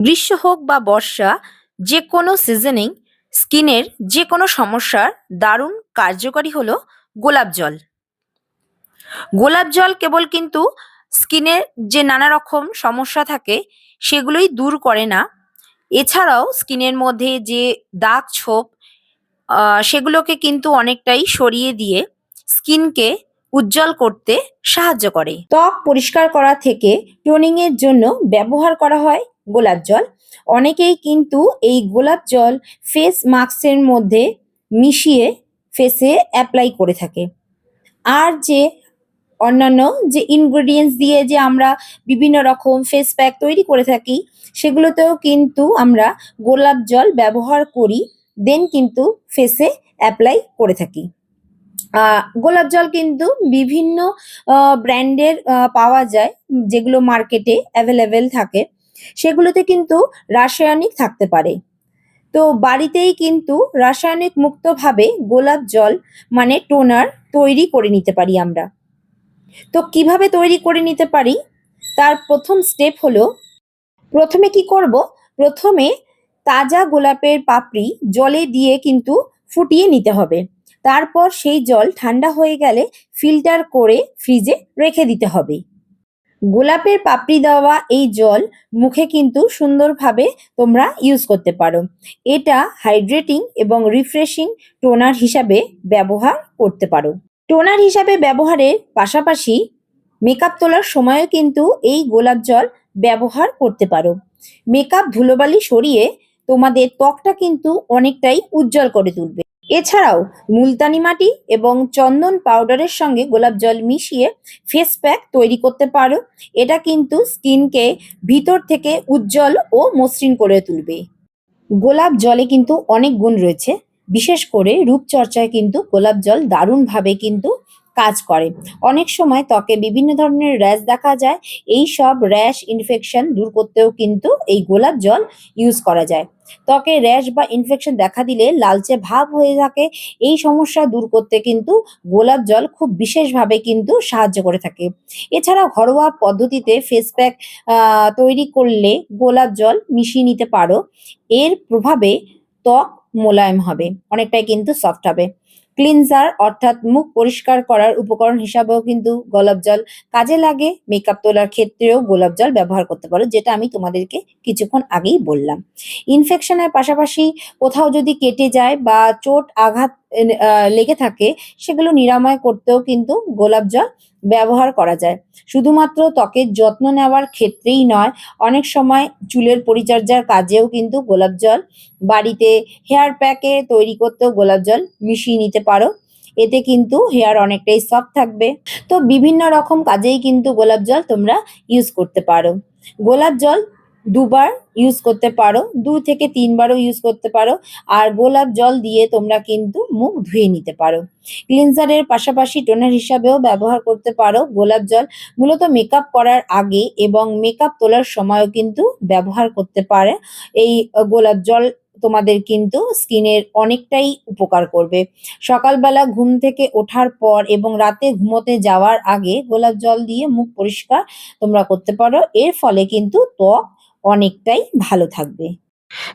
গ্রীষ্ম হোক বা বর্ষা, যে কোনো সিজনেই স্কিনের যে কোনো সমস্যার দারুণ কার্যকারী হলো গোলাপ জল। গোলাপ জল কেবল কিন্তু স্কিনের যে নানা রকম সমস্যা থাকে, সেগুলোই দূর করে না। এছাড়াও স্কিনের মধ্যে যে দাগ ছোপ সেগুলোকে কিন্তু অনেকটাই সরিয়ে দিয়ে স্কিনকে উজ্জ্বল করতে সাহায্য করে। ত্বক পরিষ্কার করা থেকে টোনিং এর জন্য ব্যবহার করা হয়। গোলাপ জল। অনেকেই কিন্তু এই গোলাপ জল ফেস মাস্কের মধ্যে মিশিয়ে ফেসে অ্যাপ্লাই করে থাকে। আর যে অন্যান্য যে ইনগ্রেডিয়েন্টস দিয়ে যে আমরা বিভিন্ন রকম ফেস প্যাক তৈরি করে থাকি, সেগুলোতেও কিন্তু আমরা গোলাপ জল ব্যবহার করি দেন কিন্তু ফেসে অ্যাপ্লাই করে থাকি। গোলাপ জল কিন্তু বিভিন্ন ব্র্যান্ডের পাওয়া যায়, যেগুলো মার্কেটে অ্যাভেলেবেল থাকে। সেগুলোতে কিন্তু রাসায়নিক থাকতে পারে। তো বাড়িতেই কিন্তু রাসায়নিক মুক্তভাবে গোলাপ জল মানে টোনার তৈরি করে নিতে পারি আমরা। তো কীভাবে তৈরি করে নিতে পারি? তার প্রথম স্টেপ হলো, প্রথমে কি করব? প্রথমে তাজা গোলাপের পাপড়ি জলে দিয়ে কিন্তু ফুটিয়ে নিতে হবে। তারপর সেই জল ঠান্ডা হয়ে গেলে ফিল্টার করে ফ্রিজে রেখে দিতে হবে। গোলাপের পাপড়ি দেওয়া এই জল মুখে কিন্তু সুন্দরভাবে তোমরা ইউজ করতে পারো। এটা হাইড্রেটিং এবং রিফ্রেশিং টোনার হিসাবে ব্যবহার করতে পারো। টোনার হিসাবে ব্যবহারের পাশাপাশি মেকআপ তোলার সময়ও কিন্তু এই গোলাপ জল ব্যবহার করতে পারো। মেকআপ ধুলোবালি সরিয়ে তোমাদের ত্বকটা কিন্তু অনেকটাই উজ্জ্বল করে তুলবে। এছাড়াও মুলতানি মাটি এবং চন্দন পাউডারের সঙ্গে গোলাপ জল মিশিয়ে ফেস প্যাক তৈরি করতে পারো। এটা কিন্তু স্কিনকে ভিতর থেকে উজ্জ্বল ও মসৃণ করে তুলবে। গোলাপ জলে কিন্তু অনেক গুণ রয়েছে। বিশেষ করে রূপচর্চায় কিন্তু গোলাপ জল দারুণভাবে কিন্তু কাজ করে। অনেক সময় ত্বকে বিভিন্ন ধরনের র্যাশ দেখা যায়। এই সব র্যাশ ইনফেকশন দূর করতেও কিন্তু এই গোলাপ জল ইউজ করা যায়। ত্বকে র্যাশ বা ইনফেকশন দেখা দিলে লালচে ভাব হয়ে থাকে। এই সমস্যা দূর করতে কিন্তু গোলাপ জল খুব বিশেষভাবে কিন্তু সাহায্য করে থাকে। এছাড়াও ঘরোয়া পদ্ধতিতে ফেস প্যাক তৈরি করলে গোলাপ জল মিশিয়ে নিতে পারো। এর প্রভাবে ত্বক মোলায়েম হবে, অনেকটাই কিন্তু সফট হবে। ক্লিনজার অর্থাৎ মুখ পরিষ্কার করার উপকরণ হিসাবেও কিন্তু গোলাপ জল কাজে লাগে। মেকআপ তোলার ক্ষেত্রেও গোলাপ জল ব্যবহার করতে পারো, যেটা আমি তোমাদেরকে কিছুক্ষণ আগেই বললাম। ইনফেকশনের পাশাপাশি কোথাও যদি কেটে যায় বা চোট আঘাত লেগে থাকে, সেগুলো নিরাময় করতেও কিন্তু গোলাপ জল ব্যবহার করা যায়। শুধুমাত্র ত্বকের যত্ন নেওয়ার ক্ষেত্রেই নয়, অনেক সময় চুলের পরিচর্যার কাজেও কিন্তু গোলাপ জল, বাড়িতে হেয়ার প্যাকে তৈরি করতেও গোলাপ জল মিশিয়ে নিতে পারো। এতে কিন্তু হেয়ার অনেকটাই সফট থাকবে। তো বিভিন্ন রকম কাজেই কিন্তু গোলাপ জল তোমরা ইউজ করতে পারো। গোলাপ জল দুবার ইউজ করতে পারো, দু থেকে তিনবারও ইউজ করতে পারো, আর গোলাপ জল দিয়ে তোমরা কিন্তু মুখ ধুয়ে নিতে পারো। ক্লিনজারের পাশাপাশি টোনার হিসাবেও ব্যবহার করতে পারো গোলাপ জল। মূলত মেকআপ করার আগে এবং মেকআপ তোলার সময়ও কিন্তু ব্যবহার করতে পারে। এই গোলাপ জল তোমাদের কিন্তু স্কিনের অনেকটাই উপকার করবে। সকালবেলা ঘুম থেকে ওঠার পর এবং রাতে ঘুমোতে যাওয়ার আগে গোলাপ জল দিয়ে মুখ পরিষ্কার তোমরা করতে পারো। এর ফলে কিন্তু ত্বক অনেকটাই ভালো থাকবে।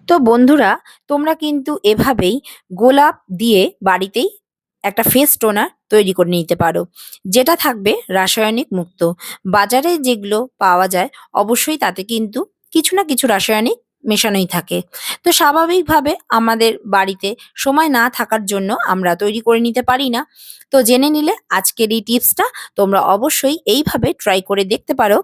তো বন্ধুরা, তোমরা কিন্তু এভাবেই গোলাপ দিয়ে বাড়িতেই একটা ফেস টোনার তৈরি করে নিতে পারো, যেটা থাকবে রাসায়নিক মুক্ত। বাজারে যেগুলো পাওয়া যায়, অবশ্যই তাতে কিন্তু কিছু না কিছু রাসায়নিক মেশানোই থাকে। তো স্বাভাবিকভাবে আমাদের বাড়িতে সময় না থাকার জন্য আমরা তৈরি করে নিতে পারি না। তো জেনে নিলে আজকের এই টিপসটা তোমরা অবশ্যই এইভাবে ট্রাই করে দেখতে পারো।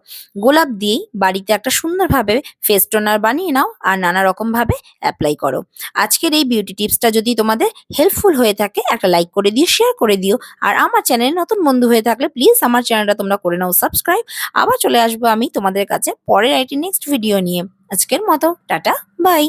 গোলাপ দিয়েই বাড়িতে একটা সুন্দরভাবে ফেস টোনার বানিয়ে নাও আর নানা রকম ভাবে অ্যাপ্লাই করো। আজকের এই বিউটি টিপসটা যদি তোমাদের হেল্পফুল হয়ে থাকে, একটা লাইক করে দিও শেয়ার করে দিও আর আমার চ্যানেলে নতুন বন্ধু হয়ে থাকলে প্লিজ আমার চ্যানেলটা তোমরা করে নাও সাবস্ক্রাইব আবার চলে আসব আমি তোমাদের কাছে পরের আইটি নেক্সট ভিডিও নিয়ে। আজকের মতো টাটা বাই।